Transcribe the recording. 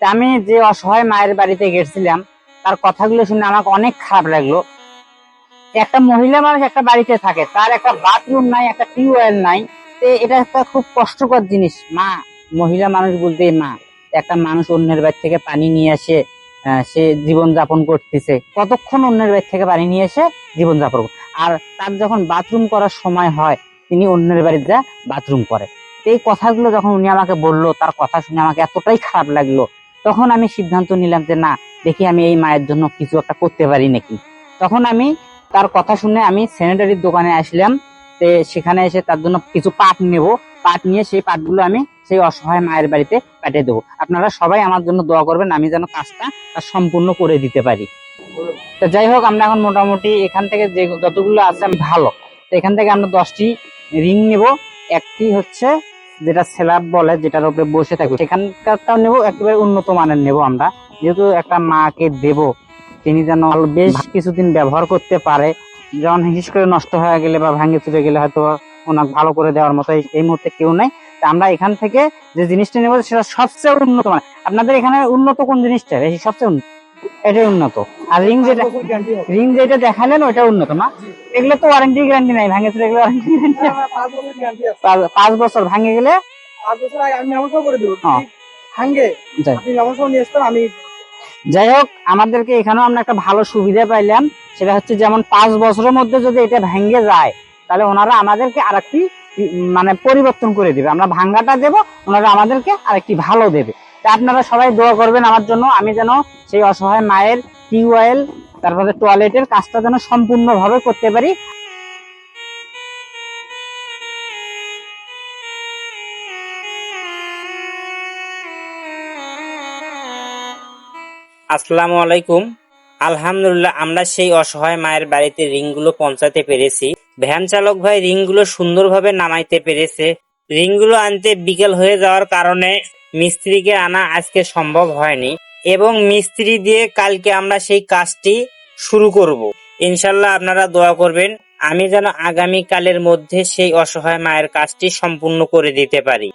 আমি যে অসহায় মায়ের বাড়িতে গেছিলাম, তার কথাগুলো শুনে আমাকে অনেক খারাপ লাগল। একটা মহিলা মানুষ একটা বাড়িতে থাকে, তার একটা বাথরুম নাই, একটা টিউবওয়েল নাই এটা একটা খুব কষ্টকর জিনিস। মা, মহিলা মানুষ বলতে মা, একটা মানুষ অন্যের বাড়ি থেকে পানি নিয়ে আসে সে জীবন যাপন করতেছে, কতক্ষণ অন্যের বাড়ি থেকে পানি নিয়ে এসে জীবন যাপন। আর তার যখন বাথরুম করার সময় হয়, তিনি অন্যের বাড়িতে যা বাথরুম করে। এই কথাগুলো যখন উনি আমাকে বলল, তার কথা শুনে আমাকে এতটাই খারাপ লাগল তখন আমি সিদ্ধান্ত নিলাম যে না, দেখি আমি এই মায়ের জন্য কিছু একটা করতে পারি নাকি। তখন আমি তার কথা শুনে আমি স্যানিটারির দোকানে আসলাম সেখানে এসে তার জন্য কিছু পাট নেব। পাট নিয়ে সেই পাটগুলো আমি সেই অসহায় মায়ের বাড়িতে পাঠিয়ে দেবো। আপনারা সবাই আমার জন্য দোয়া করবেন, আমি যেন কাজটা তার সম্পূর্ণ করে দিতে পারি। তো যাই হোক, আমরা এখন মোটামুটি এখান থেকে যে যতগুলো আছে আমি ভালো। তো এখান থেকে আমরা দশটি রিং নেব। একটি হচ্ছে যেটা স্ল্যাব বলে, যেটার উপরে বসে থাকবে সেখানকারটাও নেব, একেবারে উন্নত মানের নেব আমরা। যেহেতু একটা মাকে দেব, তিনি যেন বেশ কিছুদিন ব্যবহার করতে পারে যেমন হিস করে নষ্ট হয়ে গেলে বা ভাঙে চুরে গেলে হয়তো ওনাকে ভালো করে দেওয়ার মতো এই- মুহূর্তে কেউ নাই। আমরা এখান থেকে যে জিনিসটা নেব, সেটা সবচেয়ে উন্নত মানে আপনাদের এখানে উন্নত কোন জিনিসটা? সবচেয়ে উন্নত এটাই উন্নত। আর রিং যেটা রিং যেটা দেখালেন ওটা উন্নত না? এগুলো তো ওয়ারেন্টি গ্যারান্টি নাই ভাঙে চুরে গেলে ওয়ারেন্টি গ্যারান্টি পাঁচ বছর ভাঙে গেলে আমি ব্যবস্থা করে দেবো। হ্যাঁ। যাই। হোক আমাদেরকে এখানেও আমরা একটা ভালো সুবিধা পাইলাম। সেটা হচ্ছে যেমন পাঁচ বছরের মধ্যে যদি এটা ভেঙে যায় তাহলে ওনারা আমাদেরকে আরেকটি উম, মানে পরিবর্তন করে দিবে। আমরা ভাঙ্গাটা দেব ওনারা আমাদেরকে আরেকটি ভালো দেবে। তা আপনারা সবাই দোয়া করবেন আমার জন্য। আমি যেন সেই অসহায় মায়ের টিউবওয়েল, তারপরে টয়লেটের কাজটা যেন সম্পূর্ণভাবে করতে পারি। আসসালামু আলাইকুম। আলহামদুলিল্লাহ, আমরা সেই অসহায় মায়ের বাড়িতে রিংগুলো পৌঁছাতে পেরেছি। ভ্যান চালক ভাই রিংগুলো সুন্দরভাবে নামাইতে পেরেছে। রিংগুলো আনতে বিকেল হয়ে যাওয়ার কারণে মিস্ত্রিকে আনা আজকে সম্ভব হয়নি। এবং মিস্ত্রি দিয়ে কালকে আমরা সেই কাজটি শুরু করব। ইনশাল্লাহ আপনারা দোয়া করবেন, আমি যেন আগামী কালের মধ্যে সেই অসহায় মায়ের কাজটি সম্পূর্ণ করে দিতে পারি।